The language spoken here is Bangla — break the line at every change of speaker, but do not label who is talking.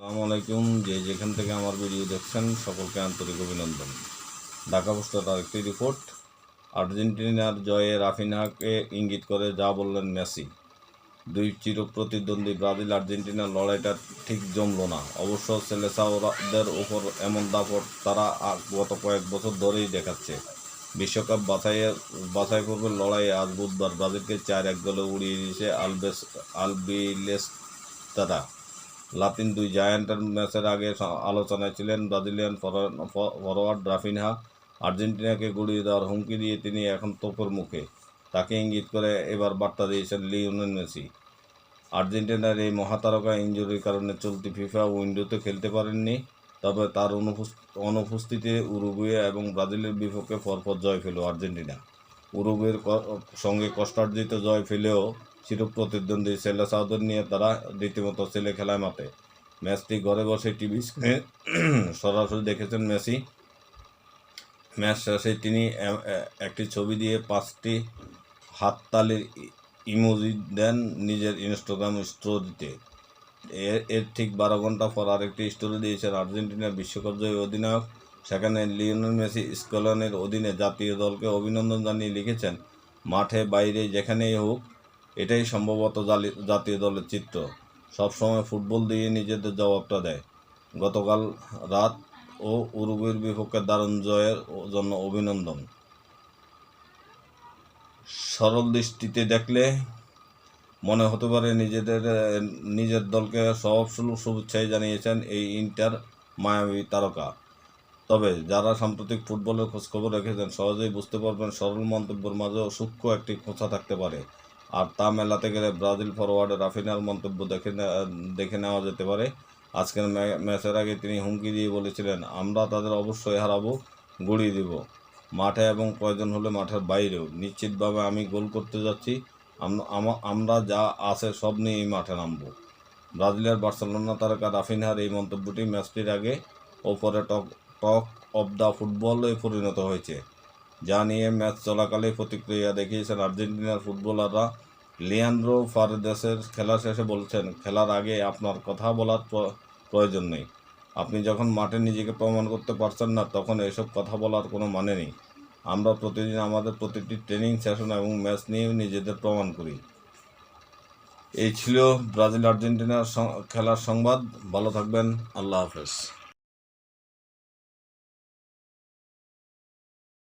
আসসালামু আলাইকুম। যে যেখান থেকে আমার ভিডিও দেখছেন, সকলকে আন্তরিক অভিনন্দন। ঢাকা পোস্টের আরেকটি রিপোর্ট। আর্জেন্টিনার জয়ে রাফিনাকে ইঙ্গিত করে যা বললেন মেসি। দুই চির প্রতিদ্বন্দ্বী ব্রাজিল আর্জেন্টিনার লড়াইটা ঠিক জমল না। অবশ্য সেলেসাওদের ওপর এমন দাপট তারা গত কয়েক বছর ধরেই দেখাচ্ছে। বিশ্বকাপ বাছাইয়ের বাছাই পর্বের লড়াইয়ে আজ বুধবার ব্রাজিলকে চার এক গোলে উড়িয়ে দিয়েছে আলবেস আলবিলেস তারা লাতিন দুই জায়ান্টের ম্যাচের আগে আলোচনায় ছিলেন ব্রাজিলিয়ান ফরোয়ার্ড রাফিনহা। আর্জেন্টিনাকে গুড়িয়ে দেওয়ার হুমকি দিয়ে তিনি এখন তোপের মুখে। তাকে ইঙ্গিত করে এবার বার্তা দিয়েছেন লিওনেল মেসি। আর্জেন্টিনার এই মহাতারকা ইঞ্জুরির কারণে চলতি ফিফা উইন্ডোতে খেলতে পারেননি, তবে তার অনুপস্থ- অনুপস্থিতিতে উরুগুয়ে এবং ব্রাজিলের বিপক্ষে পরপর জয় পেল আর্জেন্টিনা। উরুগুয়ের সঙ্গে কষ্টার্জিত জয় পেলেও চির প্রতিদ্বন্দ্বী সেলেসাউদের নিয়ে তারা রীতিমতো ছেলে খেলায় মাতে। ম্যাচটি ঘরে বসে টিভি স্ক্রিনে সরাসরি দেখেছেন মেসি। ম্যাচ শেষে তিনি একটি ছবি দিয়ে পাঁচটি হাততালির ইমোজি দেন নিজের ইনস্টাগ্রাম স্টোরিতে। এর এর ঠিক বারো ঘণ্টা পর আরেকটি স্টোরি দিয়েছেন আর্জেন্টিনার বিশ্বকাপ জয়ী অধিনায়ক। সেখানে লিওনেল মেসি স্কলনের অধীনে জাতীয় দলকে অভিনন্দন জানিয়ে লিখেছেন, মাঠে বাইরে যেখানেই হোক এটাই সম্ভবত জাতীয় দলের চিত্র। সবসময় ফুটবল দিয়ে নিজেদের জবাবটা দেয়। গতকাল রাত ও উরুগুয়ের বিপক্ষে দারুণ জয়ের জন্য অভিনন্দন। সরল দৃষ্টিতে দেখলে মনে হতে পারে নিজেদের, নিজের দলকে সব শুভেচ্ছাই জানিয়েছেন এই ইন্টার মায়াবী তারকা। তবে যারা সাম্প্রতিক ফুটবলের খোঁজখবর রেখেছেন, সহজেই বুঝতে পারবেন সরল মন্তব্যের মাঝেও সূক্ষ্ম একটি খোঁচা থাকতে পারে। আর তা মেলাতে গেলে ব্রাজিল ফরওয়ার্ড রাফিনার মন্তব্য দেখে দেখে নেওয়া যেতে পারে। আজকের ম্যাচের আগে তিনি হুমকি দিয়ে বলেছিলেন, আমরা তাদের অবশ্যই হারাবো গুড়িয়ে দিব। মাঠে এবং প্রয়োজন হলে মাঠের বাইরেও। নিশ্চিতভাবে আমি গোল করতে যাচ্ছি। আমরা যা আছে সব নিয়ে এই মাঠে নামবো। ব্রাজিলের বার্সেলোনা তারকা রাফিনহার এই মন্তব্যটি ম্যাচটির আগে ও পরে টক টক অব দ্য ফুটবলে পরিণত হয়েছে। যা নিয়ে ম্যাচ চলাকালে প্রতিক্রিয়া দেখিয়েছেন আর্জেন্টিনার ফুটবলাররা। লিয়ান্ড্রো ফারেদেসের খেলা শেষে বলছেন, খেলার আগে আপনার কথা বলার প্র- প্রয়োজন নেই। আপনি যখন মাঠে নিজেকে প্রমাণ করতে পারছেন না, তখন এসব কথা বলার কোনো মানে নেই। আমরা প্রতিদিন আমাদের প্রতিটি ট্রেনিং সেশন এবং ম্যাচ নিয়েও নিজেদের প্রমাণ করি। এই ছিল ব্রাজিল আর্জেন্টিনার খেলার সংবাদ। ভালো থাকবেন। আল্লাহ হাফেজ।